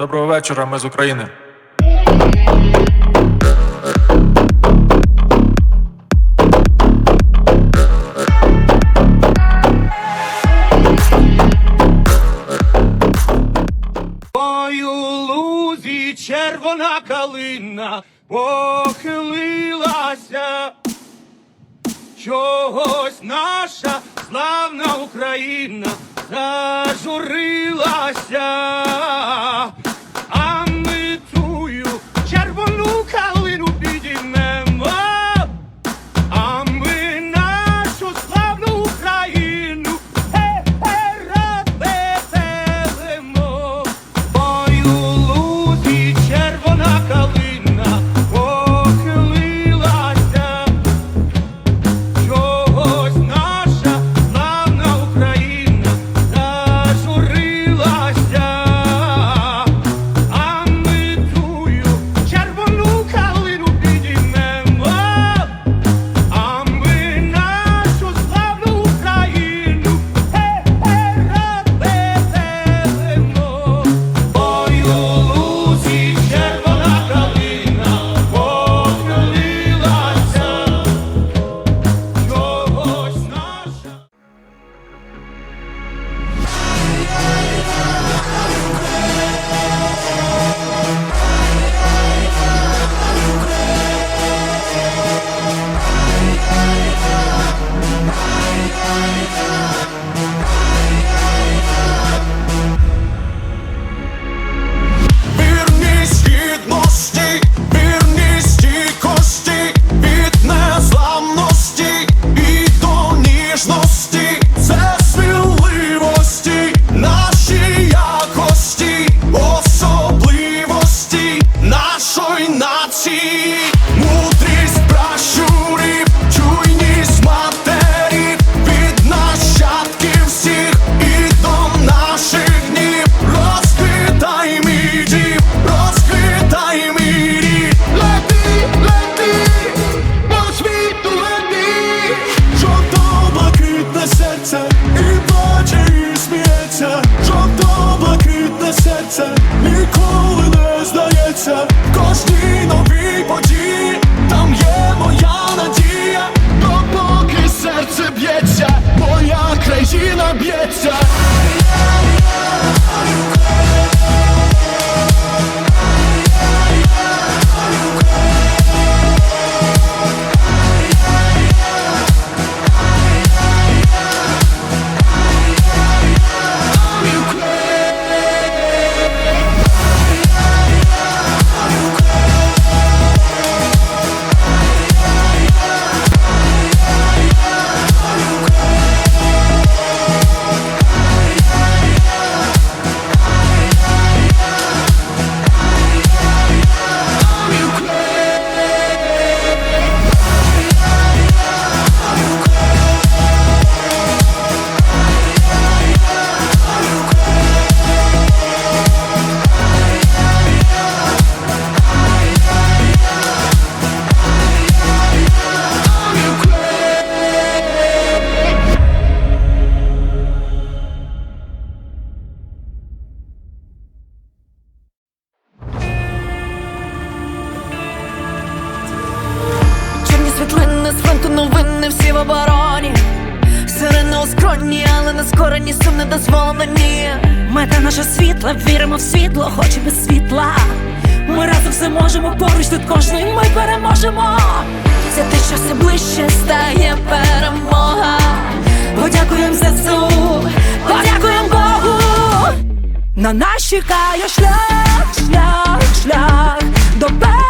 Доброго вечора, ми з України. Ой, лузі червона калина похилилася. Чогось наша славна Україна зажурилася. не всі в обороні. Сирена у скроні, але на скорені сум не дозволено, ні. Мета наша світла, віримо в світло, хоч без світла. Ми разом все можемо, поруч тут кожний ми переможемо. Це те, що все ближче стає перемога. Подякуємо за ЗСУ, подякуємо Богу. На нас чекає шлях, шлях, шлях до перемоги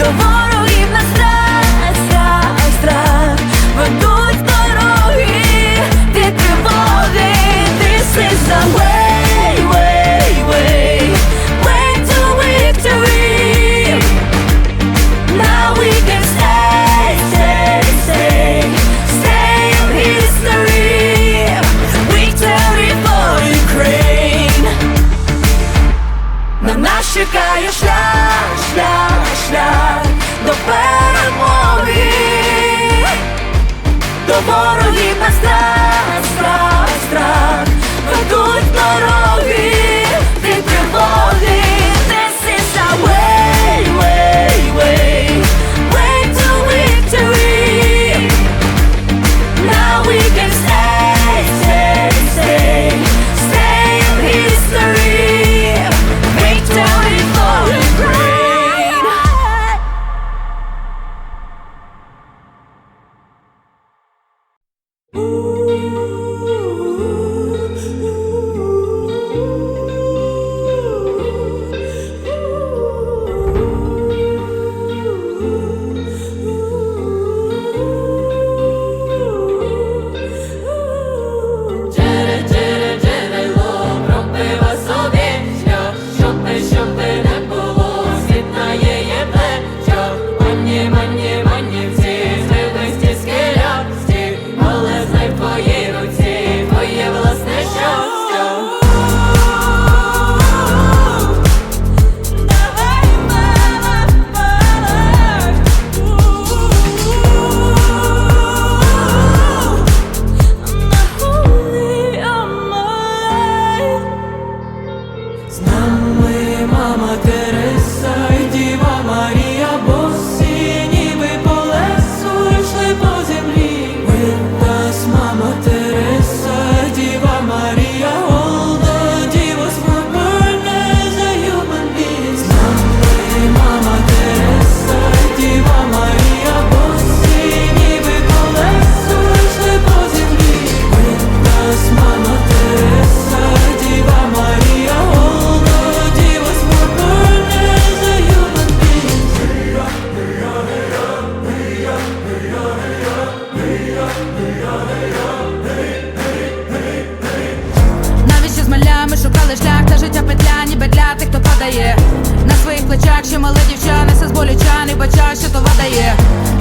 до ворогів на страх, страх, страх ведуть дороги, від тривоги, this is the way, way, way, way to victory. Now we can stay, stay, stay, stay in history. Victory for Ukraine. На нас чекає шлях, Шлях, шлях до перемоги. До ворогів на страх, страх, страх ведуть дороги ти тривоги. Падає На своїх плечах ще мале дівча, несе з болюча, не бача, що то дає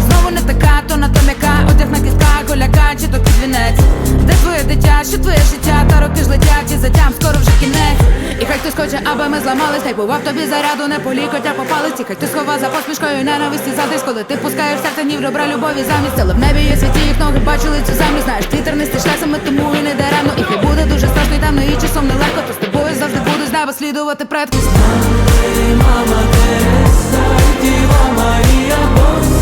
Знову не така, то на то м'яка, одяг на кістках, голяка, чи то підвінець Де твоє дитя, що твоє життя, та роки ж летять і затям скоро вже кінець. І хай хтось хоче, аби ми зламались, Хай бував тобі заряду, не полікотя попались І хай ти схова за посмішкою ненависті задись, коли ти пускаєш серце нів ребра любові замість Але в небі є світі їх ноги бачили цю землю. Знаєш, вітер не стішне саме, тому і не даремно І хай буде дуже страшно і темно, і часом нелегко То з тобою завжди буду з неба слідувати предки. Мама Тереса, Діва Марія Бос